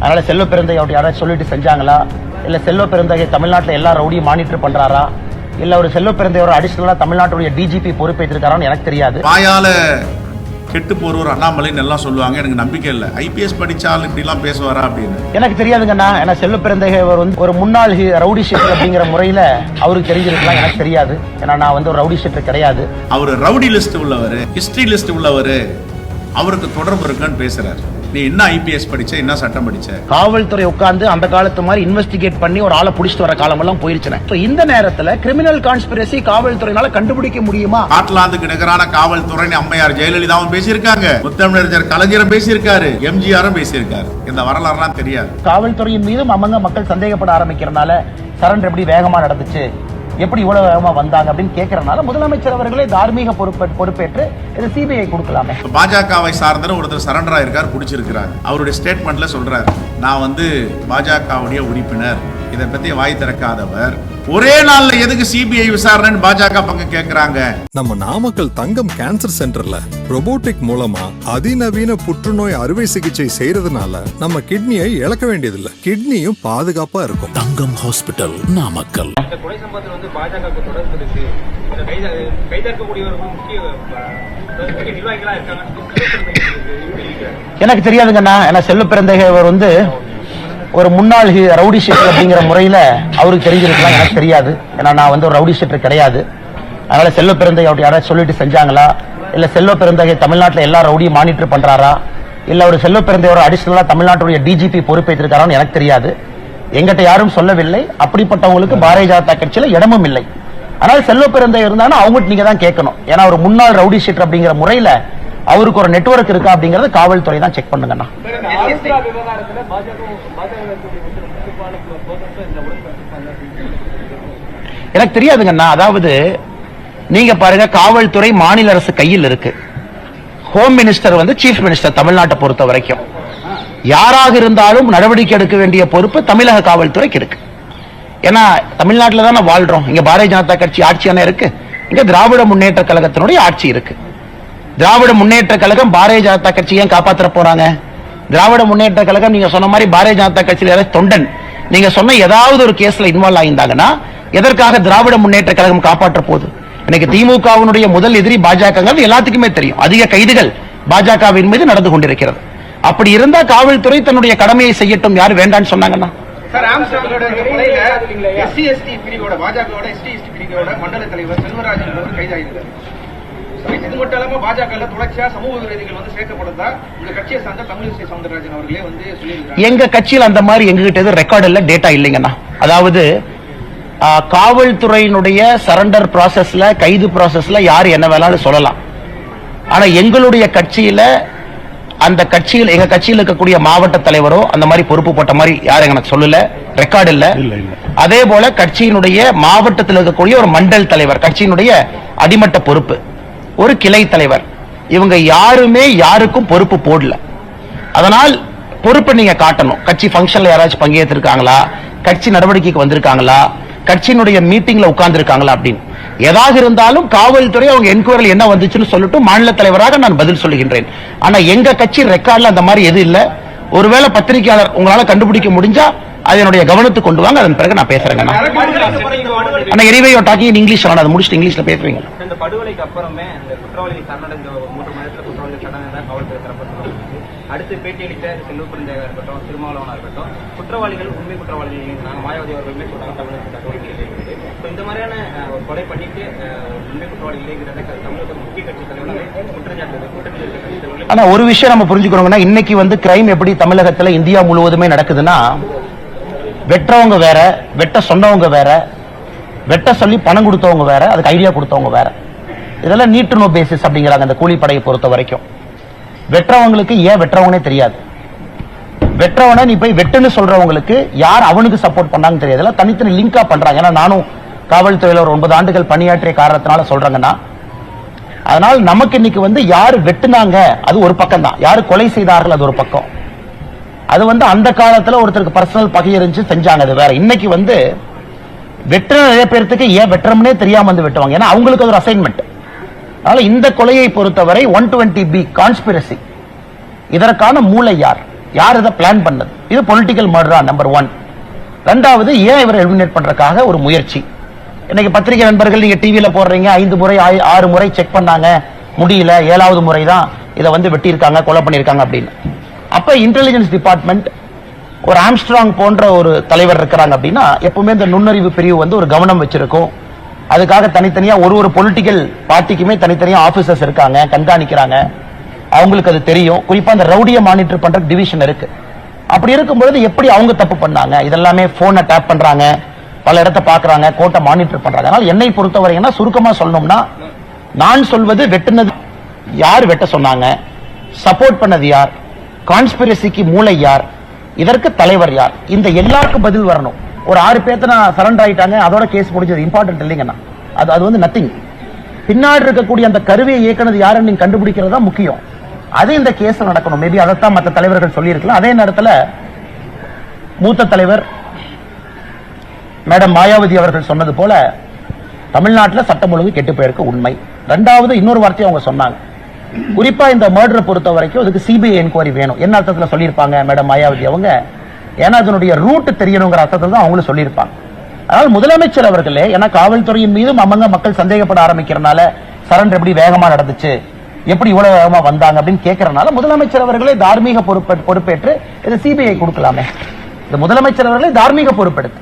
அதனால செல்வ பிறந்தை அப்படி யாராவது சொல்லிட்டு செஞ்சாங்களா? இல்ல செல்வ பிறந்தகை தமிழ்நாட்டுல எல்லா ரவுடியும் மானிட்டர் பண்றாரா? இல்ல ஒரு செல்வ பிறந்தையோட அடிஷனலா தமிழ்நாட்டுடைய டிஜிபி பொறுப்பேற்றிருக்காரான்னு எனக்கு தெரியாது. வாயால கெட்டு போறவர் அண்ணாமலைன்னு எல்லாம் சொல்லுவாங்க. எனக்கு நம்பிக்கை இல்லை. ஐபிஎஸ் படிச்சால் இப்படிலாம் பேசுவாரா அப்படின்னு. எனக்கு தெரியாதுங்கண்ணா. ஏன்னா செல்வ பிறந்தகை அவர் வந்து ஒரு முன்னாள் ரவுடி ஷீட்டர் அப்படிங்கிற முறையில அவருக்கு தெரிஞ்சிருக்கலாம். எனக்கு தெரியாது. ஏன்னா நான் வந்து ஒரு ரவுடி ஷீட்டர் கிடையாது. அவர் ரவுடி லிஸ்ட் உள்ளவர் ஹிஸ்டரி லிஸ்ட் உள்ளவர். அவருக்கு தொடர்பு இருக்குன்னு பேசுறாரு. நீ என்ன ஐபிஎஸ் படிச்ச என்ன சட்டம் படிச்ச? காவல்துறை உட்கார்ந்து அந்த காலத்து மாதிரி இன்வெஸ்டிகேட் பண்ணி ஒரு ஆளை புடிச்சிட்டு வர காலமெல்லாம் போயிருச்சுனே. So, இந்த நேரத்துல கிரிமினல் கான்ஸ்பிரசி காவல்துறையினால கண்டுபிடிக்க முடியுமா? ஸ்காட்லாந்துக்கு நிகரான காவல்துறை அம்மையார் ஜெயலலிதாவும் பேசியிருக்காங்க. முத்தமிழர் கலைஞரும் பேசியிருக்காரு. எம்ஜிஆரும் பேசியிருக்காரு. இந்த வரலாறுலாம் தெரியாது. காவல்துறையின் மீதும் அமங்க மக்கள் சந்தேகப்பட ஆரம்பிக்கிறனால சரண்டர் எப்படி வேகமா நடந்துச்சு? எப்படி இவ்வளவு வேகமா வந்தாங்க அப்படின்னு கேட்கறனால முதலமைச்சர் அவர்களே தார்மீக பொறுப்பே பொறுப்பேற்று இது சிபிஐ கொடுக்கலாமே. பாஜகவை சார்ந்த ஒருத்தர் சரண்டர் ஆயிருக்கார் பிடிச்சிருக்கிறார் அவருடைய ஸ்டேட்மெண்ட்ல சொல்றாரு நான் வந்து பாஜகவுடைய உறுப்பினர். இதை பத்தி வாய் திறக்காதவர். ஒரே நாள்ல எதுக்கு சிபிஐ விசாரணைன்னு பாஜக பக்கம் கேக்குறாங்க. நம்ம நாமக்கல் தங்கம் கேன்சர் சென்டர்ல robotic மூலமா அதிநவீன புற்றுநோய் அறுவை சிகிச்சை செய்யறதுனால நம்ம கிட்னியை இழக்க வேண்டியதில்லை. கிட்னியும் பாதுகாப்பா இருக்கும். தங்கம் ஹாஸ்பிட்டல் நாமக்கல். இந்த கொலை சம்பவத்தில் வந்து பாஜகவுக்கு தொடர்பு இருக்கு. இந்த கைத கைதற்கக்கூடியவர்கள் முக்கிய அஹ், முக்கிய நிர்வாகிகளா இருக்காங்க எனக்கு தெரியாதுங்கண்ணா. ஏன்னா செல்வ பிறந்தகை அவர் வந்து ஒரு முன்னாள் ரவுடி ஷீட்டர் அப்படிங்கிற முறையில அவருக்கு தெரிஞ்சிருக்கலாம். எனக்கு தெரியாது. ஏன்னா நான் வந்து ஒரு ரவுடி ஷீட்டர் கிடையாது. அதனால செல்வ பிறந்தகை அப்படி யாராவது சொல்லிட்டு செஞ்சாங்களா? இல்ல செல்வ பிறந்தகை தமிழ்நாட்டில் எல்லா ரவுடியும் மானிட்டர் பண்றாரா? இல்ல ஒரு செல்வ பிறந்தையோட அடிஷனலா தமிழ்நாட்டுடைய டிஜிபி பொறுப்பேற்றிருக்காரான்னு எனக்கு தெரியாது. எங்கிட்ட யாரும் சொல்லவில்லை. அப்படிப்பட்டவங்களுக்கு பாரதிய ஜனதா கட்சியில இடமும் இல்லை. ஆனால் செல்வ பிறந்தை இருந்தாலும் அவங்ககிட்ட நீங்க தான் கேட்கணும். ஏன்னா ஒரு முன்னாள் ரவுடி ஷீட்டர் அப்படிங்கிற முறையில அவருக்கு ஒரு நெட்வொர்க் இருக்கா அப்படிங்கறது காவல்துறை தான் செக் பண்ணுங்கண்ணா. எனக்கு தெரியாதுங்கண்ணா அதாவது நீங்க பாருங்க காவல்துறை மாநில அரசு கையில் இருக்கு. ஹோம் மினிஸ்டர் வந்து சீஃப் மினிஸ்டர் தமிழ்நாட்டை பொறுத்த வரைக்கும். யாராக இருந்தாலும் நடவடிக்கை எடுக்க வேண்டிய பொறுப்பு தமிழக காவல்துறைக்கு இருக்கு. ஏன்னா தமிழ்நாட்டில் தானே வாழ்றோம். இங்க பாரதிய ஜனதா கட்சி ஆட்சியான இருக்கு? இங்க திராவிட முன்னேற்ற கழகத்தினுடைய ஆட்சி இருக்கு. திராவிட முன்னேற்ற கழகம் பாரதிய ஜனதா கட்சி ஏன் காப்பாற்ற போறாங்க? திராவிட முன்னேற்ற கழகம் நீங்க சொன்ன மாதிரி பாரதிய ஜனதா கட்சியில யாராவது தொண்டன். நீங்க சொன்ன ஏதாவது ஒரு கேஸ்ல இன்வால்வ் ஆயிருந்தாங்கன்னா எதற்காக திராவிட முன்னேற்ற கழகம் காப்பாற்ற போகுது? இன்னைக்கு திமுகவினுடைய முதல் எதிரி பாஜக எல்லாத்துக்குமே தெரியும். அதிக கைதுகள் பாஜகவின் மீது நடந்து கொண்டிருக்கிறது. அப்படி இருந்தா காவல்துறை தன்னுடைய கடமையை செய்யட்டும். யாரு வேண்டாம்னு சொன்னாங்கன்னா? சார் ஆம்ஸ்டாங்கோட கொலையில எஸ்சி எஸ்டி பிரிவோட பாஜகவோட எஸ்டி எஸ்டி பிரிவோட மண்டல தலைவர் இது மட்டும் இல்லாம பாஜக தொடர்ச்சியா சமூக விரோதிகள் வந்து சேர்க்கப்படுறதா உங்க கட்சியை சார்ந்த தமிழிசை சவுந்தரராஜன் அவர்களே வந்து சொல்லியிருக்காங்க எங்க கட்சியில் அந்த மாதிரி எங்ககிட்ட எதுவும் ரெக்கார்ட் இல்ல டேட்டா இல்லைங்கண்ணா. அதாவது காவல்துறையினுடைய சரண்டர் ப்ராசஸ்ல கைது ப்ராசஸ்ல யார் என்ன வேணாலும் சொல்லலாம். ஆனா எங்களுடைய கட்சியில அந்த கட்சியில் எங்க கட்சியில் இருக்கக்கூடிய மாவட்ட தலைவரோ அந்த மாதிரி பொறுப்பு போட்ட மாதிரி யாரும் எனக்கு சொல்லல ரெக்கார்டு இல்ல. அதே போல கட்சியினுடைய மாவட்டத்தில் இருக்கக்கூடிய ஒரு மண்டல் தலைவர் கட்சியினுடைய அடிமட்ட பொறுப்பு. ஒரு கிளை தலைவர். இவங்க யாருமே யாருக்கும் பொறுப்பு போடல. அதனால் பொறுப்பை நீங்க காட்டணும். கட்சி ஃபங்க்ஷன்ல யாராச்சும் பங்கேற்றிருக்காங்களா? கட்சி நடவடிக்கைக்கு வந்திருக்காங்களா? கட்சியினுடைய மீட்டிங்ல உட்கார்ந்துருக்காங்களா அப்படின்னு. எதாக இருந்தாலும் காவல்துறை அவங்க என்கொயரில் என்ன வந்துச்சுன்னு சொல்லிட்டு மாநில தலைவராக நான் பதில் சொல்லுகின்றேன் ஆனா எங்க கட்சி ரெக்கார்ட்ல அந்த மாதிரி எதுவும் இல்லை? ஒருவேளை பத்திரிகையாளர் உங்களால கண்டுபிடிக்க முடிஞ்சா அது என்னுடைய கவனத்துக்கு கொண்டு வாங்க அதன் பிறகு நான் பேசுறேங்க. ஆனா எரிவே டாக்கிங் இங்கிலீஷ் வேணாம் அதை முடிச்சுட்டு இங்கிலீஷ்ல பேசுவீங்க இந்த படுகொலைக்கு அப்புறமே அந்த குற்றவாளி சரணடைந்த ஒரு மூன்று மாதத்துல குற்றவாளி சரணடைந்த காவல்துறை தரப்பட்டு அடுத்து பேட்டியளித்த செல்வ பிறந்தகா இருக்கட்டும் திருமாவளவனா இருக்கட்டும் குற்றவாளிகள் உண்மை குற்றவாளிகள் நாங்கள் மாயாவதி அவர்களுமே சொல்றாங்க தமிழக தகவல் இருக்குது So, இந்த மாதிரியான அஹ், ஒரு கொலை பண்ணிட்டு அஹ், உண்மை குற்றவாளி இல்லைங்கிறத க- தமிழக முக்கிய கட்சி தலைவர்களே குற்றச்சாட்டு கூட்டத்தில் இருக்க கட்சி தலைவர்கள் ஆனா ஒரு விஷயம் நம்ம புரிஞ்சுக்கணுங்கன்னா இன்னைக்கு வந்து கிரைம் எப்படி தமிழகத்துல இந்தியா முழுவதுமே நடக்குதுன்னா வெட்டுறவங்க வேற வெட்ட சொன்னவங்க வேற வெட்ட சொல்லி பணம் கொடுத்தவங்க வேற அதுக்கு ஐடியா கொடுத்தவங்க வேற. இதெல்லாம் நீட்டு நோ பேசிஸ் அப்படிங்கிறாங்க அந்த கூலிப்படையை பொறுத்த வரைக்கும். வெட்டுறவங்களுக்கு ஏன் வெட்டுறவனே தெரியாது. வெட்டுறவனை நீ போய் வெட்டுன்னு சொல்றவங்களுக்கு யார் அவனுக்கு சப்போர்ட் பண்ணாங்கன்னு தெரியாது. தனித்தனி லிங்கா பண்றாங்க. ஏன்னா நானும் காவல்துறையில் ஒரு ஒன்பது ஆண்டுகள் பணியாற்றிய காரணத்தினால சொல்றாங்கன்னா அதனால் நமக்கு இன்னைக்கு வந்து யார் வெட்டுனாங்க அது ஒரு பக்கம் தான் யாரு கொலை செய்தார்கள் அது ஒரு பக்கம். அது வந்து அந்த காலத்துல ஒருத்தருக்கு பர்சனல் பகை இருந்துச்சு செஞ்சாங்க அது வேற. இன்னைக்கு வந்து வெட்டுற நிறைய பேர்த்துக்கு ஏன் வெட்டுறோம்னே தெரியாம வந்து வெட்டுவாங்க. ஏன்னா அவங்களுக்கு அது ஒரு அசைன்மெண்ட் அதனால இந்த கொலையை பொறுத்தவரை ஒன் டுவெண்ட்டி பி கான்ஸ்பிரசி இதற்கான மூளை யார்? யார் இதை பிளான் பண்ணது? இது பொலிட்டிக்கல் மர்டரா நம்பர் ஒன் ரெண்டாவது ஏன் இவரை எலிமினேட் பண்றதுக்காக ஒரு முயற்சி? இன்னைக்கு பத்திரிகை நண்பர்கள் நீங்க டிவியில போடுறீங்க ஐந்து முறை ஆறு முறை செக் பண்ணாங்க. முடியல ஏழாவது முறை தான் இதை வந்து வெட்டியிருக்காங்க கொலை பண்ணியிருக்காங்க அப்படின்னு. அப்ப இன்டெலிஜென்ஸ் டிபார்ட்மெண்ட் ஒரு ஆம்ஸ்ட்ராங் போன்ற ஒரு தலைவர் இருக்கிறாங்க அப்படின்னா எப்பவுமே இந்த நுண்ணறிவு பிரிவு வந்து ஒரு கவனம் வச்சிருக்கும். அதுக்காக தனித்தனியா ஒரு ஒரு பொலிட்டிக்கல் பார்ட்டிக்குமே தனித்தனியா ஆபீசர்ஸ் இருக்காங்க கண்காணிக்கிறாங்க. அவங்களுக்கு அது தெரியும். குறிப்பா அந்த ரவுடியை மானிட்டர் பண்ற டிவிஷன் இருக்கு. அப்படி இருக்கும்பொழுது எப்படி அவங்க தப்பு பண்ணாங்க? இதெல்லாமே போனை டேப் பண்றாங்க. பல இடத்தை பாக்குறாங்க கோட்டை மானிட்டர் பண்றாங்க. அதனால என்னை பொறுத்தவரைங்கன்னா சுருக்கமா சொல்லணும்னா நான் சொல்வது வெட்டுனது யார் வெட்ட சொன்னாங்க? சப்போர்ட் பண்ணது யார்? கான்ஸ்பிரசிக்கு மூளை யார்? இதற்கு தலைவர் யார்? இந்த எல்லாருக்கும் பதில் வரணும். ஒரு ஆறு பேர்த்த நான் சரண்டர் ஆயிட்டாங்க அதோட கேஸ் முடிஞ்சது. இம்பார்ட்டன்ட் இல்லைங்கண்ணா அது அது வந்து நத்திங் பின்னாடி இருக்கக்கூடிய அந்த கருவியை இயக்குனது யாருன்னு நீங்க கண்டுபிடிக்கிறது தான் முக்கியம். அது இந்த கேஸ்ல நடக்கணும். மேபி அதைத்தான் மற்ற தலைவர்கள் சொல்லியிருக்கலாம். அதே நேரத்தில் மூத்த தலைவர் மேடம் மாயாவதி அவர்கள் சொன்னது போல தமிழ்நாட்டில் சட்டம் ஒழுங்கு கெட்டு போயிருக்கு உண்மை. ரெண்டாவது இன்னொரு வார்த்தையை அவங்க சொன்னாங்க. குறிப்பா இந்த மர்டரை பொறுத்த வரைக்கும் அதுக்கு சிபிஐ என்கொயரி வேணும். என்ன அர்த்தத்துல சொல்லியிருப்பாங்க மேடம் மாயாவதி அவங்க? ஏன்னா அதனுடைய ரூட் தெரியணுங்கிற அர்த்தத்தில் தான் அவங்களும் சொல்லியிருப்பாங்க. அதனால் முதலமைச்சர் அவர்களே ஏன்னா காவல்துறையின் மீதும் அவங்க மக்கள் சந்தேகப்பட ஆரம்பிக்கிறனால சரண்டர் எப்படி வேகமா நடந்துச்சு எப்படி இவ்வளவு வேகமா வந்தாங்க அப்படின்னு கேட்கறனால முதலமைச்சர் அவர்களே தார்மீக பொறுப்பே பொறுப்பேற்று இது சிபிஐ கொடுக்கலாமே. இந்த முதலமைச்சர் அவர்களே தார்மீக பொறுப்பெடுத்து.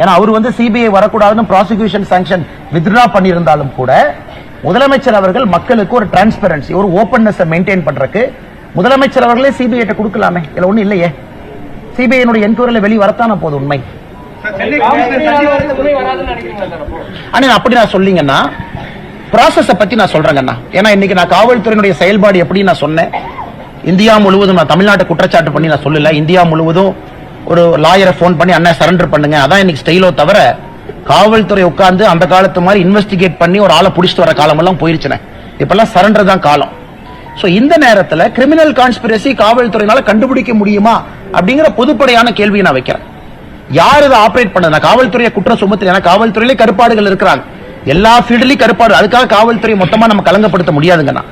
ஏன்னா அவர் வந்து சிபிஐ வரக்கூடாதுன்னு ப்ராசிக்யூஷன் சாங்ஷன் வித்ரா பண்ணியிருந்தாலும் கூட முதலமைச்சர் அவர்கள் மக்களுக்கு ஒரு டிரான்ஸ்பரன்சி ஒரு ஓப்பன்னஸ் மெயின்டைன் பண்றதுக்கு முதலமைச்சர் அவர்களே சிபிஐ கொடுக்கலாமே. இதுல ஒண்ணும் இல்லையே. சிபிஐனுடைய என்கொயரியில வெளி வரத்தான போது உண்மை. நான் அப்படி நான் சொல்லிங்கன்னா ப்ராசஸ பத்தி நான் சொல்றேங்கண்ணா. ஏன்னா இன்னைக்கு நான் காவல்துறையினுடைய செயல்பாடு எப்படி நான் சொன்னேன். இந்தியா முழுவதும் நான் தமிழ்நாட்டை குற்றச்சாட்டு பண்ணி நான் சொல்லல. இந்தியா முழுவதும் ஒரு லாயரை ஃபோன் பண்ணி அண்ணன் சரண்டர் பண்ணுங்க. அதான் இன்னைக்கு ஸ்டைலோ தவிர காவல்துறை உட்கார்ந்து அந்த காலத்து மாதிரி இன்வெஸ்டிகேட் பண்ணி ஒரு ஆளை பிடிச்சிட்டு வர காலமெல்லாம் போயிருச்சுனே. இப்பெல்லாம் சரண்டர் தான் காலம். ஸோ இந்த நேரத்தில் கிரிமினல் கான்ஸ்பிரசி காவல்துறையினால கண்டுபிடிக்க முடியுமா? அப்படிங்கிற பொதுப்படையான கேள்வியை நான் வைக்கிறேன். யார் இதை ஆப்ரேட் பண்ணது? காவல்துறையை குற்றம் சுமத்து ஏன்னா காவல்துறையிலே கருப்பாடுகள் இருக்கிறாங்க. எல்லா ஃபீல்ட்லயும் கருப்பாடு அதுக்காக காவல்துறை மொத்தமாக நம்ம கலங்கப்படுத்த முடியாதுங்கண்ணா.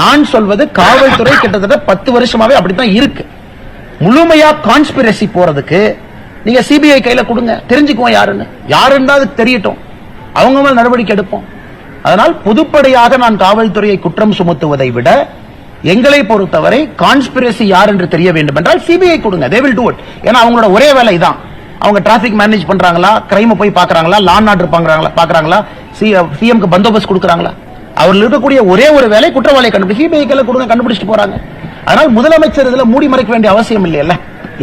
நான் சொல்வது காவல்துறை கிட்டத்தட்ட பத்து வருஷமாவே அப்படித்தான் இருக்கு. முழுமையா கான்ஸ்பிரசி போறதுக்கு நீங்க சிபிஐ கையில கொடுங்க. தெரிஞ்சுக்குவோம் யாருன்னு. யாருன்னு அது தெரியட்டும். அவங்க மேல் நடவடிக்கை எடுப்போம். அதனால் பொதுப்படையாக நான் காவல்துறையை குற்றம் சுமத்துவதை விட எங்களை பொறுத்தவரை கான்ஸ்பிரசி யார் என்று தெரிய வேண்டும் என்றால் சிபிஐ கொடுங்க. தே வில் டூ இட் ஏன்னா அவங்களோட ஒரே வேலை இதான். அவங்க டிராபிக் மேனேஜ் பண்றாங்களா? கிரைம் போய் பாக்குறாங்களா லான் ஆர்டர் பாக்குறாங்களா பாக்குறாங்களா சிஎம்க்கு uh, பந்தோபஸ்த் கொடுக்குறாங்களா? அவர்கள் இருக்கக்கூடிய ஒரே ஒரு வேலை குற்றவாளியை கண்டுபிடி சிபிஐ கையில கொடுங்க கண்டுபிடிச்சிட்டு போறாங்க. அதனால் முதலமைச்சர் இதுல மூடி மறைக்க வேண்டிய அவசியம் இல்லையல்ல.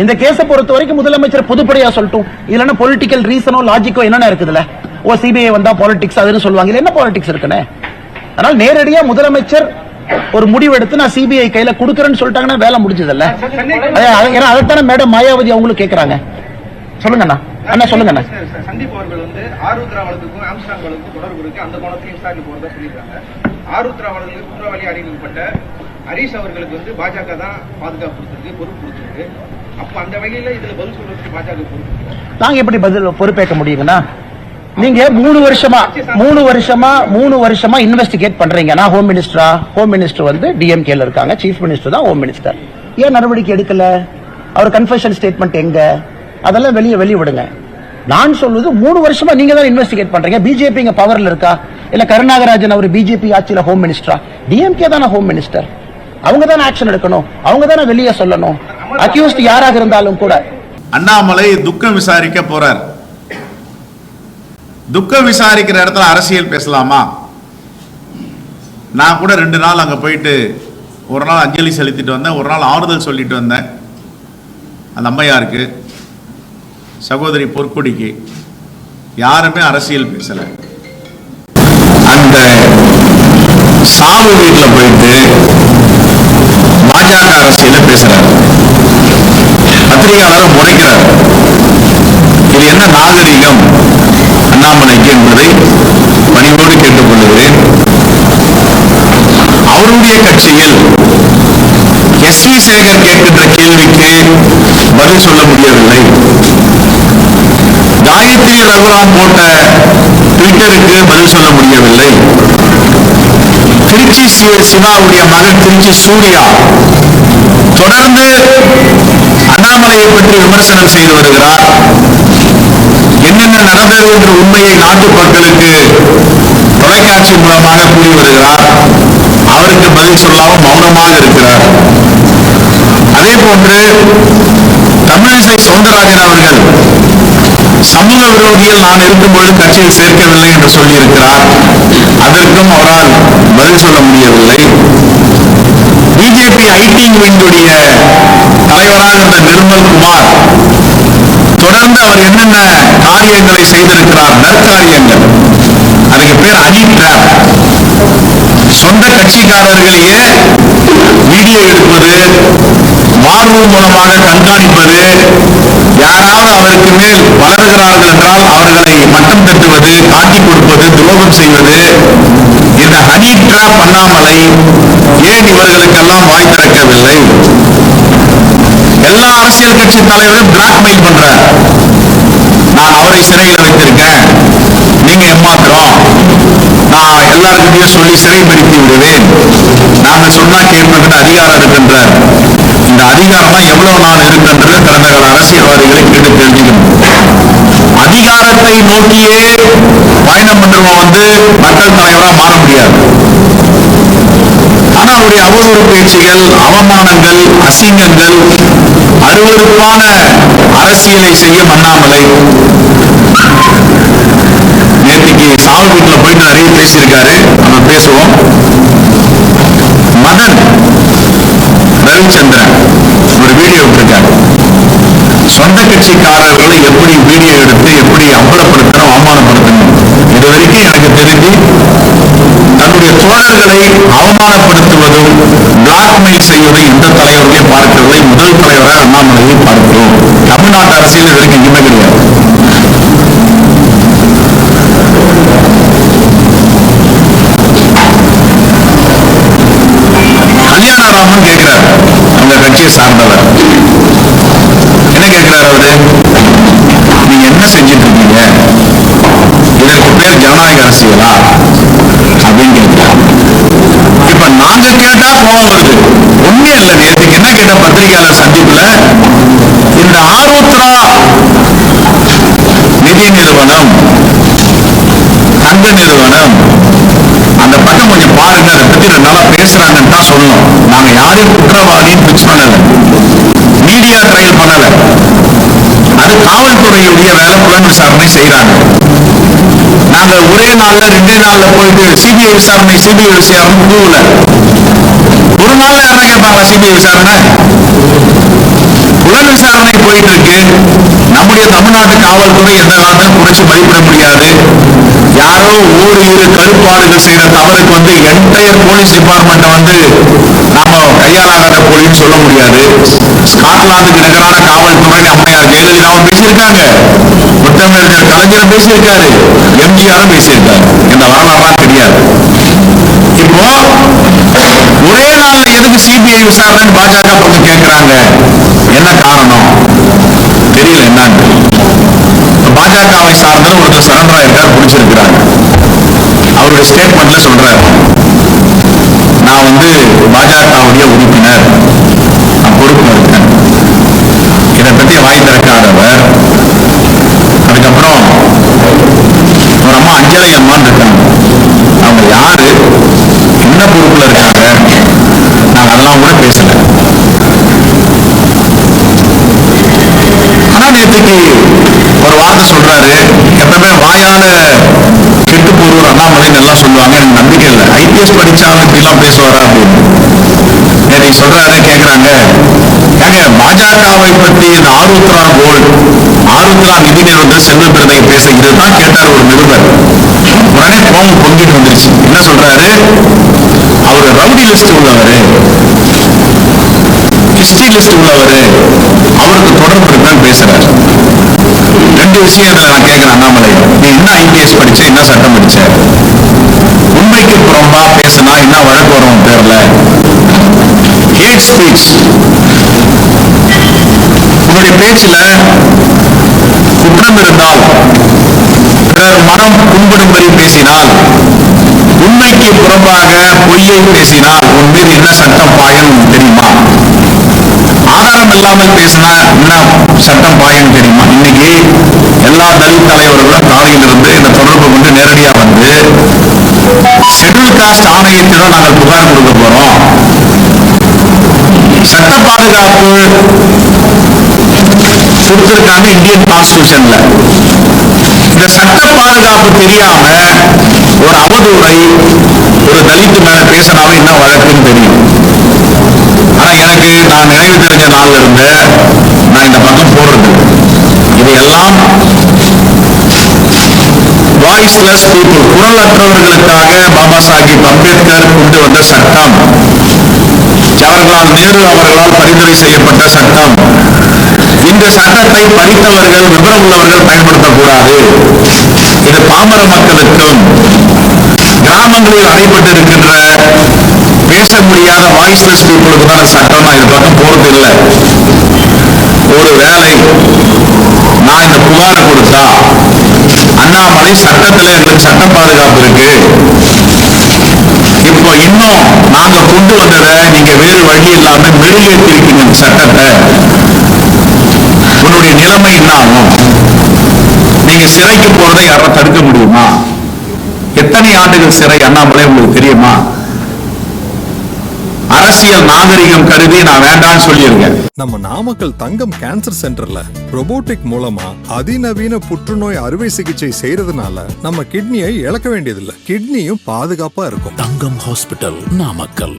இந்த கேஸை பொறுத்த வரைக்கும் முதலமைச்சர் பொதுப்படையா சொல்லட்டும். இல்லைன்னா பொலிட்டிக்கல் ரீசனோ லாஜிக்கோ என்னென்ன இருக்குதுல்ல? ஓ சிபிஐ வந்தா பாலிடிக்ஸ் அதுன்னு சொல்லுவாங்க. என்ன பாலிடிக்ஸ் இருக்குன்னு? அதனால நேரடியா முதலமைச்சர் ஒரு முடிவு எடுத்து நான் சிபிஐ கையில கொடுக்கறேன்னு சொல்லிட்டாங்கன்னா வேலை முடிஞ்சதில்ல. ஏன்னா அதைத்தானே மேடம் மாயாவதி அவங்களும் கேக்குறாங்க. சொல்லுங்கண்ணா அண்ணா. சொல்லுங்க அண்ணா. சந்தீப் அவர்கள் வந்து ஆருத்ரா வழக்குக்கும் ஆம்ஸ்டாங் வழக்குக்கும் தொடர்பு இருக்கு. அந்த கோணத்தையும் விசாரணை போறதா சொல்லியிருக்காங்க. ஆருத்ரா வழக்கில் குற்றவாளி அறிவிக்கப்பட்ட ஹரீஷ் அவர்களுக்கு வந்து பாஜக தான் பாதுகாப்பு கொடுத்துருக்கு பொறுப்பு கொடுத்துருக்கு. அப்ப அந்த வகையில இதுல பதில் சொல்றதுக்கு பாஜக நாங்க எப்படி பதில் பொறுப்பேற்க முடியுங்கன்னா நீங்க மூணு வருஷமா மூணு வருஷமா மூணு வருஷமா இன்வெஸ்டிகேட் பண்றீங்கன்னா ஹோம் மினிஸ்டரா ஹோம் மினிஸ்டர் வந்து டிஎம்கேல இருக்காங்க. சீஃப் மினிஸ்டர் தான் ஹோம் மினிஸ்டர் ஏன் நடவடிக்கை எடுக்கல? அவர் கன்ஃபெஷன் ஸ்டேட்மெண்ட் எங்க? அதெல்லாம் வெளியே வெளியே விடுங்க. நான் சொல்வது மூணு வருஷமா நீங்க தான் இன்வெஸ்டிகேட் பண்றீங்க. பிஜேபி இங்க பவர்ல இருக்கா? இல்ல கருணாகராஜன் அவர் பிஜேபி ஆட்சியில ஹோம் மினிஸ்டரா டிஎம்கே தானே ஹோம் மினிஸ்டர் அவங்க தானே ஆக்ஷன் எடுக்கணும். அவங்க தானே வெளியே சொல்லணும். அக்யூஸ்ட் யாராக இருந்தாலும் கூட. அண்ணாமலை துக்கம் விசாரிக்க போறார். துக்கம் விசாரிக்கிற இடத்துல அரசியல் பேசலாமா? நான் கூட ரெண்டு நாள் அங்க போயிட்டு ஒரு நாள் அஞ்சலி செலுத்திட்டு வந்தேன் ஒரு நாள் ஆறுதல் சொல்லிட்டு வந்தேன். அந்த அம்மையாருக்கு சகோதரி பொற்கொடிக்கு யாருமே அரசியல் பேசல. அந்த சாவு வீட்டில் போயிட்டு பாஜக அரசியல பேசுறாரு. பத்திரிகையாளரும் முறைக்கிறார். இது என்ன நாகரிகம்? அண்ணாமலைக்கு என்பதை பணிவோடு கேட்டுக்கொள்கிறேன் அவருடைய கட்சியில் எஸ் வி சேகர் கேட்கின்ற கேள்விக்கு பதில் சொல்ல முடியவில்லை. காயத்ரி ரகுராம் போட்ட ட்விட்டருக்கு பதில் சொல்ல முடியவில்லை. திருச்சி சிவாவுடைய மகன் திருச்சி சூர்யா தொடர்ந்து அண்ணாமலையை பற்றி விமர்சனம் செய்து வருகிறார். என்னென்ன நடந்தது என்ற உண்மையை நாட்டு மக்களுக்கு தொலைக்காட்சி மூலமாக கூறி வருகிறார். அவருக்கு பதில் சொல்லாமல் மௌனமாக இருக்கிறார். அதே போன்று தமிழிசை சவுந்தரராஜன் அவர்கள் சமூக விரோதியில் நான் இருக்கும்போது கட்சியில் சேர்க்கவில்லை என்று சொல்லியிருக்கிறார். அதற்கும் அவரால் பதில் சொல்ல முடியவில்லை. பிஜேபி ஐடி விங்குடைய தலைவராக இருந்த நிர்மல் குமார் தொடர்ந்து அவர் என்னென்ன காரியங்களை செய்திருக்கிறார் நற்காரியங்கள். அதுக்கு பேர் அனிட்ராப் சொந்த கட்சிக்காரர்களையே வீடியோ எடுப்பது வார்வூர் மூலமாக கண்காணிப்பது யாராவது அவருக்கு மேல் வளருகிறார்கள் என்றால் அவர்களை மட்டம் தட்டுவது காட்டிக் கொடுப்பது துரோகம் செய்வது இந்த ஹனி டிராப் பண்ணாமலை ஏன் இவர்களுக்கெல்லாம் வாய் திறக்கவில்லை? எல்லா அரசியல் கட்சி தலைவரும் பிளாக்மெயில் பண்றார். நான் அவரை சிறையில் வைத்திருக்கேன். நீங்க ஏமாத்துறோம். நான் எல்லாருக்கிட்டையும் சொல்லி சிறைப்படுத்தி விடுவேன். நாங்க சொன்னா கேட்பதற்கு அதிகாரம் இருக்கின்றார். இந்த அதிகாரம்லாம் எவ்வளவு நாள் இருக்கின்றது கடந்த கால அரசியல்வாதிகளை கேட்டு தெரிஞ்சுக்கணும். அதிகாரத்தை நோக்கியே பயணம் பண்றவன் வந்து மக்கள் தலைவரா மாற முடியாது. ஆனா அவருடைய அவதூறு பேச்சுகள் அவமானங்கள் அசிங்கங்கள் அருவருப்பான அரசியலை செய்ய மண்ணாமலை நேற்றுக்கு சாவு வீட்டுல போயிட்டு நிறைய பேசியிருக்காரு நம்ம பேசுவோம். மதன் ரவிச்சந்திரன் ஒரு வீடியோ விட்டுருக்காரு சொந்த கட்சிக்காரர்களை எப்படி வீடியோ எடுத்து எப்படி அம்பலப்படுத்தணும் அவமானப்படுத்தணும் இது வரைக்கும் எனக்கு தெரிஞ்சு தன்னுடைய தோழர்களை அவமானப்படுத்துவதும் பிளாக்மெயில் செய்வதும் எந்த தலைவர்களையும் பார்க்கவில்லை முதல் தலைவராக தமிழ்நாட்டு அரசியல் இது வரைக்கும் எங்கேயுமே கிடையாது கல்யாணராமன் கேட்கிறார் அந்த கட்சியை சார்ந்தவர் என்ன கேட்கிறார் அவரு நீங்க என்ன செஞ்சிட்டு இருக்கீங்க இதற்கு பேர் ஜனநாயக அரசியலா அப்படின்னு கேட்கிறார் இப்ப நாங்க கேட்டா கோவம் வருது ஒண்ணே இல்ல நேற்றுக்கு என்ன கேட்ட பத்திரிகையாளர் சந்திப்பு சொல்றா நிதி நிறுவனம் தங்க நிறுவனம். அந்த பக்கம் கொஞ்சம் பாருங்க அதை பத்தி ரெண்டு நாளா பேசுறாங்கன்னு தான் சொல்லணும். நாங்க யாரையும் குற்றவாளின்னு பிக்ஸ் பண்ணல. மீடியா ட்ரையல் பண்ணல. அது காவல்துறையுடைய வேலை புலன் விசாரணை செய்யறாங்க நாங்க ஒரே நாள்ல ரெண்டே நாள்ல போயிட்டு சிபிஐ விசாரணை சிபிஐ விசாரணை போகல ஒரு நாள்ல யாரா கேட்பாங்க சிபிஐ விசாரணை. புலன் விசாரணை போயிட்டு இருக்கு. நம்முடைய தமிழ்நாட்டு காவல்துறை எந்த காலத்திலும் குறைச்சு மதிப்பிட முடியாது யாரோ ஓரிரு கருப்பாடுகள் செய்யற தவறுக்கு வந்து என்டையர் போலீஸ் டிபார்ட்மெண்ட் வந்து நாம கையாளாத போலின்னு சொல்ல முடியாது. ஸ்காட்லாந்துக்கு நிகரான காவல்துறை அம்மையார் ஜெயலலிதாவும் பேசியிருக்காங்க. முத்தமிழர் கலைஞரும் பேசியிருக்காரு. எம்ஜிஆரும் பேசியிருக்காரு. இந்த வரலாறுலாம் தெரியாது. இப்போ ஒரே நாள்ல எதுக்கு சிபிஐ விசாரணை பாஜக பக்கம் கேட்கிறாங்க என்ன காரணம்? தெரியல என்னன்னு. பாஜகவை சார்ந்த ஒருத்தர் சரண்டரா இருக்கார் பிடிச்சிருக்கிறாங்க. அவருடைய ஸ்டேட்மெண்ட்ல சொல்றாரு நான் வந்து பாஜகவுடைய உறுப்பினர். நான் பொறுப்பு இருக்கேன் இதை பத்தி வாய் திறக்காதவர். அதுக்கப்புறம் ஒரு அம்மா அஞ்சலை அம்மான்னு இருக்காங்க. அவங்க யாரு? என்ன பொறுப்புல இருக்காங்க? நான் அதெல்லாம் கூட பேசல ஆனா நேற்றுக்கு ஒரு வார்த்தை சொல்றாரு. எப்பவுமே வாயால கெட்டு போடுவார் அண்ணாமலை நல்லா சொல்லுவாங்க. எனக்கு நம்பிக்கை இல்லை. ஐபிஎஸ் படிச்சாலும் இப்படி எல்லாம் பேசுவாரா அப்படின்னு. நேற்று சொல்றாரு கேக்குறாங்க. ஏங்க பாஜகவை பற்றி இந்த ஆருத்ரா கோல்ட் ஆருத்ரா நிதி நிறுவனத்தில் செல்வ பிறதை பேச இதுதான் கேட்டார் ஒரு நிருபர். உடனே கோபம் பொங்கிட்டு வந்துருச்சு. என்ன சொல்றாரு? அவர் ரவுடி லிஸ்ட் உள்ளவரு. கிறிஸ்டி லிஸ்ட் உள்ளவரு. அவருக்கு தொடர்பு தான் பேசுறாரு. ரெண்டு விஷயம் நான் கேட்கிறேன் அண்ணாமலை. நீ என்ன ஐபிஎஸ் படிச்ச என்ன சட்டம் படிச்ச? உண்மைக்கு புறம்பா பேசினா என்ன வழக்கு வரும் உன் பேர்ல? ஹேட் ஸ்பீச் உன்னுடைய பேச்சுல குற்றம் இருந்தால் பிறர் மனம் புண்படும்படி பேசினால் உண்மைக்கு புறம்பாக பொய்யை பேசினால் உன் மீது என்ன சட்டம் பாயும் தெரியுமா? ஆதாரம் இல்லாமல் பேசினா என்ன சட்டம் பாயும் தெரியுமா? இன்னைக்கு எல்லா தலித் தலைவர்களும் காலையில் இருந்து இந்த தொடர்பு கொண்டு நேரடியா வந்து ஷெட்யூல் காஸ்ட் ஆணையத்திடம் நாங்கள் புகார் கொடுக்க போறோம். சட்ட பாதுகாப்பு கொடுத்திருக்காங்க இந்தியன் கான்ஸ்டியூஷன்ல இந்த சட்ட பாதுகாப்பு தெரியாம ஒரு அவதூறை ஒரு தலித்து மேல பேசினாலும் என்ன வழக்குன்னு தெரியும். எனக்கு நான் நினைவு தெரிஞ்ச நாள்ல இருந்து நான் இந்த பக்கம் போடுறது. இதையெல்லாம் வாய்ஸ்லெஸ் பீப்புள் குரலற்றவர்களுக்காக பாபா சாஹிப் அம்பேத்கர் கொண்டு வந்த சட்டம். ஜவஹர்லால் நேரு அவர்களால் பரிந்துரை செய்யப்பட்ட சட்டம். இந்த சட்டத்தை படித்தவர்கள் விவரம் உள்ளவர்கள் பயன்படுத்தக்கூடாது. இது பாமர மக்களுக்கும் கிராமங்களில் அடைபட்டிருக்கின்ற பேச முடியாத வாய்ஸ்லெஸ் பீப்புளுக்கு தான் சட்டம் நான் இது பக்கம் போறது இல்லை. ஒரு வேலை நான் இந்த புகாரை கொடுத்தா அண்ணாமலை சட்டத்துல எங்களுக்கு சட்ட பாதுகாப்பு இருக்கு. இப்போ இன்னும் நாங்க கொண்டு வந்ததை நீங்க வேறு வழி இல்லாம மெருகேற்றிருக்கீங்க இந்த சட்டத்தை. உன்னுடைய நிலைமை என்ன ஆகும்? நீங்க சிறைக்கு போறதை யாரும் தடுக்க முடியுமா? எத்தனை ஆண்டுகள் சிறை அண்ணாமலை உங்களுக்கு தெரியுமா? அரசியல் நாகரிகம் கருதி நான் வேண்டாம்னு சொல்லியிருக்கேன் நம்ம நாமக்கல் தங்கம் கேன்சர் சென்டர்ல robotic மூலமா அதிநவீன புற்றுநோய் அறுவை சிகிச்சை செய்யறதுனால நம்ம கிட்னியை இழக்க வேண்டியதில்லை. கிட்னியும் பாதுகாப்பா இருக்கும். தங்கம் ஹாஸ்பிட்டல் நாமக்கல்.